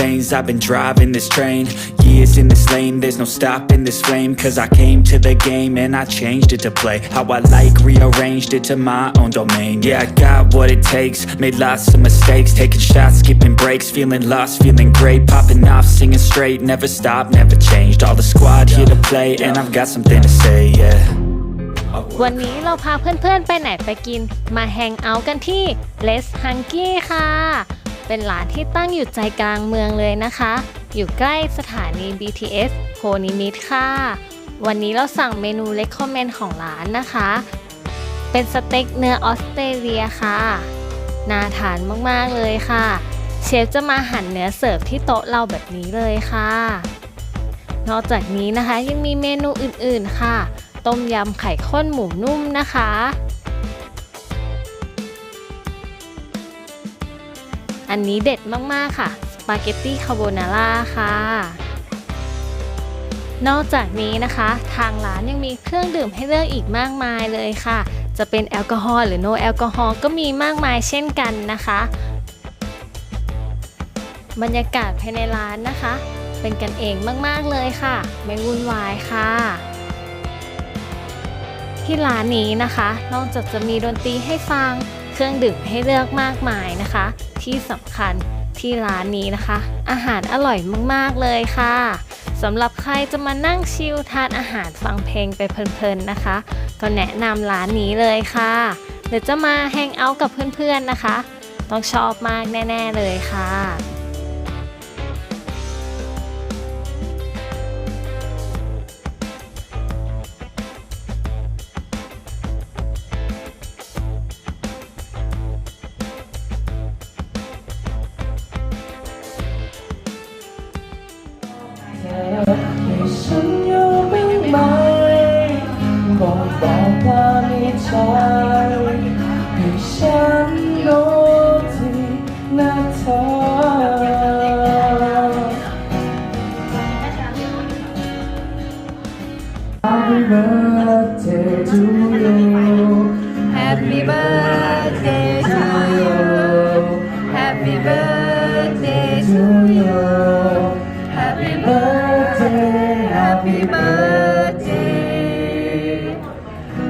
veins. I've been driving this train. Years in this lane, there's no stopping this flame. Cause I came to the game and I changed it to play. How I like, rearranged it to my own domain. Yeah, I got what it takes. Made lots of mistakes. Taking shots, skipping breaks. Feeling lost, feeling great. Popping off, singing straight. Never stopped, never changed. All the squad here to play. And I've got something to say, yeah. วันนี้เราพาเพื่อนๆ ไปไหนไปกิน มาแฮงเอาท์กันที่ Les Hunky ค่ะ เป็นร้านที่ตั้งอยู่ใจกลางเมืองเลยนะคะ อยู่ใกล้สถานี BTS โพนิมิตค่ะ วันนี้เราสั่งเมนูเลคคอมเมนของร้านนะคะ เป็นสเต็กเนื้อออสเตรเลียค่ะ น่าทานมากๆเลยค่ะ เชฟจะมาหั่นเนื้อเสิร์ฟที่โต๊ะเราแบบนี้เลยค่ะ นอกจากนี้นะคะยังมีเมนูอื่นๆค่ะ ต้มยำไข่ข้นหมูนุ่มนะคะ อันนี้เด็ดมากๆค่ะ สปาเกตตี้คาโบนาร่าค่ะ นอกจากนี้นะคะ ทางร้านยังมีเครื่องดื่มให้เลือกอีกมากมายเลยค่ะ จะเป็นแอลกอฮอล์หรือโนแอลกอฮอล์ก็มีมากมายเช่นกันนะคะ บรรยากาศภายในร้านนะคะ เป็นกันเองมากๆเลยค่ะ ไม่วุ่นวายค่ะที่ร้านนี้นะคะ นอกจากจะมีดนตรีให้ฟัง เครื่องดื่มให้เลือกมากมายนะคะ ที่สำคัญที่ร้านนี้นะคะ อาหารอร่อยมากๆเลยค่ะสำหรับใครจะมานั่งชิลทานอาหารฟังเพลงไปเพลินๆนะคะ ก็แนะนำร้านนี้เลยค่ะ หรือจะมาแฮงเอาท์กับเพื่อนๆนะคะ ต้องชอบมากแน่ ๆเลยค่ะ you. Happy birthday Happy birthday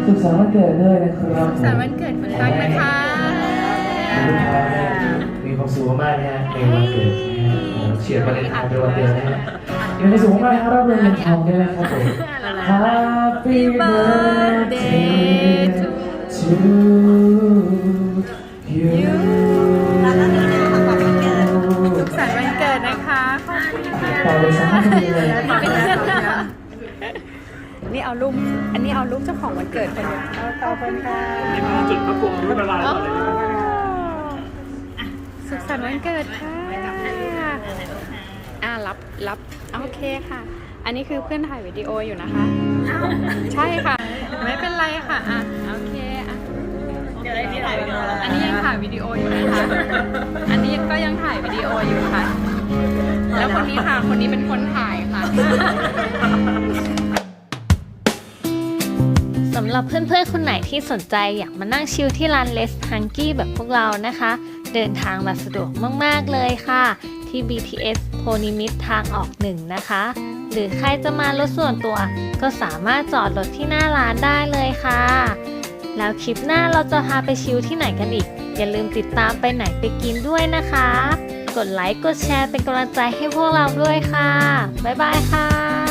สุขสันต์วันเกิดด้วยนะครับสารวันเกิดคุณตั๊กนะคะมีความสุขมากนะฮะในวันเกิดเฉียดวันเลนไทน์เป็นวันเดียวนะฮะมีความสุขมากนะครับรับเงินทองด้วยนะครับผม Happy birthday to you นาทีเลยนี่เอารูปอันนี้เอารูปเจ้าของวันเกิดคนเดียวเอาขอบคุณค่ะจุดพระพรหมรูปละลายก่อนเลยนะครับสุขสันต์วันเกิดค่ะอ่ารับรับโอเคค่ะ อันนี้คือเพื่อนถ่ายวิดีโออยู่นะคะ ใช่ค่ะ ไม่เป็นไรค่ะอะโอเคอะเดี๋ยวอันนี้ถ่ายวิดีโออันนี้ยังถ่ายวิดีโออยู่นะคะ อันนี้ก็ยังถ่ายวิดีโออยู่ค่ะ แล้วคนนี้ค่ะ คนนี้เป็นคนถ่ายค่ะ สำหรับเพื่อนๆ คนไหนที่สนใจอยากมานั่งชิลที่ร้าน Les Hunky แบบพวกเรานะคะ เดินทางมาสะดวกมากๆเลยค่ะ ที่ BTS โพนิมิตรทางออกหนึ่งนะคะ หรือใครจะมารถส่วนตัว ก็สามารถจอดรถที่หน้าร้านได้เลยค่ะ แล้วคลิปหน้าเราจะพาไปชิลที่ไหนกันอีก อย่าลืมติดตามไปไหนไปกินด้วยนะคะ กดไลค์ กดแชร์เป็นกำลังใจให้พวกเราด้วยค่ะ บ๊ายบายค่ะ